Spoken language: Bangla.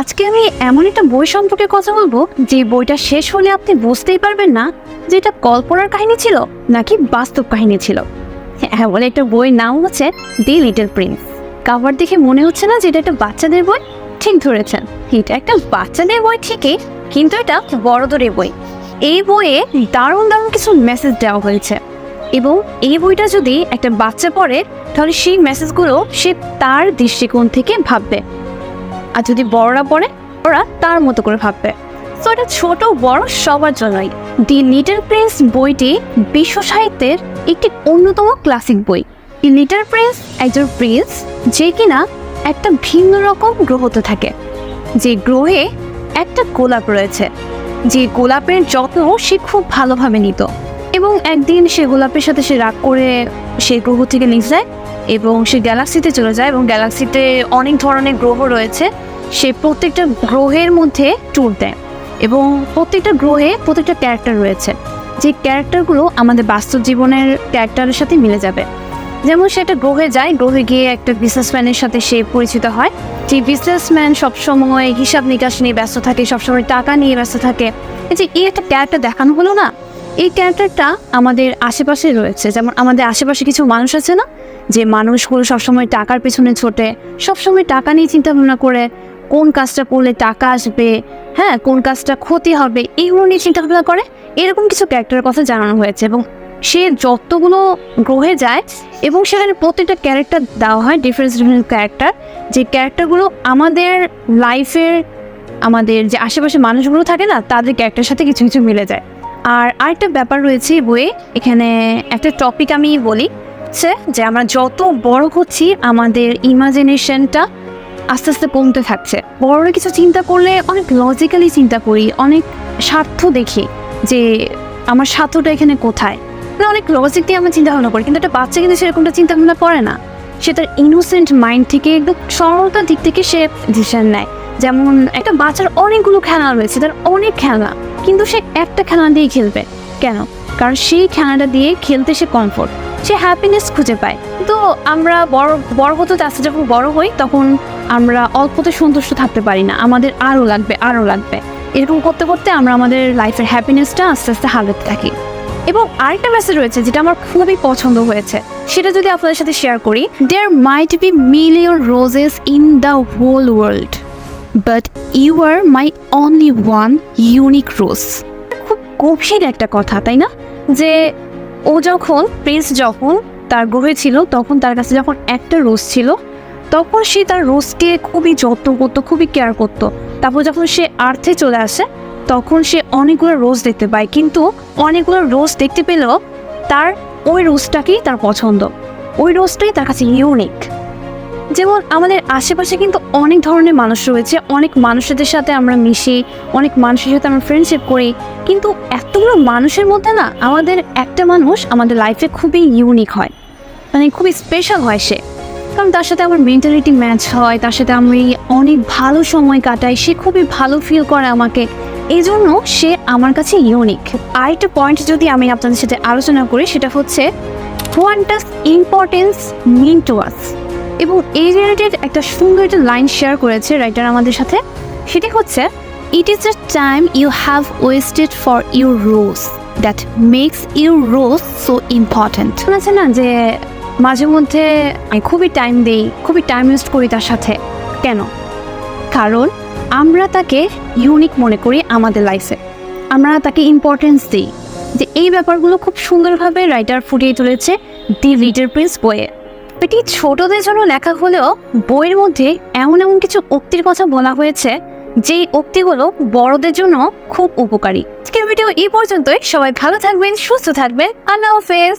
আজকে আমি এমন একটা বই সম্পর্কে কথা বলব, যে বইটা শেষ হলে আপনি বুঝতেই পারবেন না যে এটা কল্পনার কাহিনী ছিল নাকি বাস্তব কাহিনী ছিল। এমন একটা বইয়ের নাম হচ্ছে দি লিটল প্রিন্স। কাভার দেখে মনে হচ্ছে না যে এটা একটা বাচ্চাদের বই? ঠিক ধরেছেন, এটা একটা বাচ্চাদের বই ঠিকই, কিন্তু এটা বড়দের বই। এই বইয়ে দারুণ দারুণ কিছু মেসেজ দেওয়া হয়েছে। এবং এই বইটা যদি একটা বাচ্চা পড়ে, তাহলে সেই মেসেজগুলো সে তার দৃষ্টিকোণ থেকে ভাববে। আর যদি বড়রা পড়ে, ওরা তার মতো করে ভাববে। তো এটা ছোট বড় সবার জন্যই। দি লিটল প্রিন্স বইটি বিশ্ব সাহিত্যের একটি অন্যতম ক্লাসিক বই। দি লিটল প্রিন্স একজন প্রিন্স যে কিনা একটা ভিন্ন রকম গ্রহতে থাকে। যে গ্রহে একটা গোলাপ রয়েছে। যে গোলাপের যত্ন সে খুব ভালোভাবে নিত। এবং একদিন সে গোলাপের সাথে সে রাগ করে সে গ্রহ থেকে নিয়ে যায় এবং সে গ্যালাক্সিতে চলে যায় এবং গ্যালাক্সিতে অনেক ধরনের গ্রহ রয়েছে। সে প্রত্যেকটা গ্রহের মধ্যে ট্যুর দেয় এবং প্রত্যেকটা গ্রহে প্রত্যেকটা ক্যারেক্টার রয়েছে। যে ক্যারেক্টারগুলো আমাদের বাস্তব জীবনের ক্যারেক্টারের সাথে মিলে যাবে। যেমন সে একটা গ্রহে যায়, গ্রহে গিয়ে একটা বিজনেসম্যানের সাথে সে পরিচিত হয়। যে বিজনেসম্যান সবসময় হিসাব নিকাশ নিয়ে ব্যস্ত থাকে, সবসময় টাকা নিয়ে ব্যস্ত থাকে। এই যে, এই একটা ক্যারেক্টার দেখানো হলো না? এই ক্যারেক্টারটা আমাদের আশেপাশে রয়েছে। যেমন আমাদের আশেপাশে কিছু মানুষ আছে না? যে মানুষগুলো সবসময় টাকার পেছনে ছোটে, সবসময় টাকা নিয়ে চিন্তা ভাবনা করে কোন কাজটা করলে টাকা আসবে হ্যাঁ কোন কাজটা ক্ষতি হবে এইগুলো নিয়ে চিন্তা ভাবনা করে। এরকম কিছু ক্যারেক্টারের কথা জানানো হয়েছে এবং সে যতগুলো গ্রহে যায় এবং সেখানে প্রত্যেকটা ক্যারেক্টার দেওয়া হয় ডিফারেন্স ডিফারেন্ট ক্যারেক্টার যে ক্যারেক্টারগুলো আমাদের লাইফের আমাদের যে আশেপাশে মানুষগুলো থাকে না, তাদের ক্যারেক্টারের সাথে কিছু কিছু মিলে যায়। আর আরেকটা ব্যাপার রয়েছে বইয়ে, এখানে একটা টপিক আমি বলি যে আমরা যত বড় হচ্ছি, আমাদের ইমাজিনেশনটা আস্তে আস্তে কমতে থাকছে। বড় কিছু চিন্তা করলে অনেক লজিক্যালি চিন্তা করি, অনেক স্বার্থ দেখি যে আমার স্বার্থটা এখানে কোথায়। মানে অনেক লজিক দিয়ে আমরা চিন্তা ভাবনা করি, কিন্তু একটা বাচ্চা কিন্তু সেরকমটা চিন্তা ভাবনা করে না। সে তার ইনোসেন্ট মাইন্ড থেকে, একদম সরলতার দিক থেকে সে ডিসিশন নেয়। যেমন একটা বাচ্চার অনেকগুলো খেলনা রয়েছে, তার অনেক খেলনা, কিন্তু সে একটা খেলনা দিয়ে খেলবে। কেন? কারণ সেই খেলাটা দিয়ে খেলতে সে কমফোর্ট সে হ্যাপিনেস খুঁজে পায়। তো আমরা বড় বড় হতে আস্তে যখন বড় হই, তখন আমরা অল্পতে সন্তুষ্ট থাকতে পারি না। আমাদের আরও লাগবে আরও লাগবে। এরকম করতে করতে আমরা আমাদের লাইফের হ্যাপিনেসটা আস্তে আস্তে হারাতে থাকি। এবং আরেকটা মেসেজ রয়েছে যেটা আমার খুবই পছন্দ হয়েছে। সেটা যদি আপনাদের সাথে শেয়ার করি there might be million roses in the whole world but you are my only one unique rose খুব গভীর একটা কথা, তাই না? যে ও যখন প্রিন্স যখন তার গ্রহে ছিল, তখন তার কাছে যখন একটা রোজ ছিল তখন সে তার রোজকে খুবই যত্ন করতো, খুবই কেয়ার করতো। তারপর যখন সে আর্থে চলে আসে, তখন সে অনেকগুলো রোজ দেখতে পায়। কিন্তু অনেকগুলো রোজ দেখতে পেলেও তার ওই রোজটাকেই তার পছন্দ। ওই রোজটাই তার কাছে ইউনিক যেমন আমাদের আশেপাশে কিন্তু অনেক ধরনের মানুষ রয়েছে, অনেক মানুষদের সাথে আমরা মিশি, অনেক মানুষের সাথে আমরা ফ্রেন্ডশিপ করি। কিন্তু এতগুলো মানুষের মধ্যে না, আমাদের একটা মানুষ আমাদের লাইফে খুবই ইউনিক হয়। মানে খুবই স্পেশাল হয় সে। কারণ তার সাথে আমার মেন্টালিটি ম্যাচ হয়, তার সাথে আমি অনেক ভালো সময় কাটাই, সে খুবই ভালো ফিল করে আমাকে। এই জন্য সে আমার কাছে ইউনিক আরেকটা পয়েন্ট যদি আমি আপনাদের সাথে আলোচনা করি, সেটা হচ্ছে does importance mean to us এবং এই রিলেটেড একটা সুন্দর একটা লাইন শেয়ার করেছে রাইটার আমাদের সাথে। সেটি হচ্ছে it is the time you have wasted for your rose that makes your rose so important আছে না যে মাঝে মধ্যে আমি খুবই টাইম দেই, খুবই টাইম ওয়েস্ট করি তার সাথে। কেন? কারণ আমরা তাকে ইউনিক মনে করি আমাদের লাইফে আমরা তাকে ইম্পর্টেন্স দিই। যে এই ব্যাপারগুলো খুব সুন্দরভাবে রাইটার ফুটিয়ে তুলেছে দি লিটার প্রিন্স বইয়ে। এটি ছোটদের জন্য লেখা হলেও বইয়ের মধ্যে এমন এমন কিছু উক্তির কথা বলা হয়েছে, যেই উক্তিগুলো বড়দের জন্য খুব উপকারী। আজকের ভিডিও এই পর্যন্তই। সবাই ভালো থাকবেন, সুস্থ থাকবেন। আল্লাহ হাফেজ।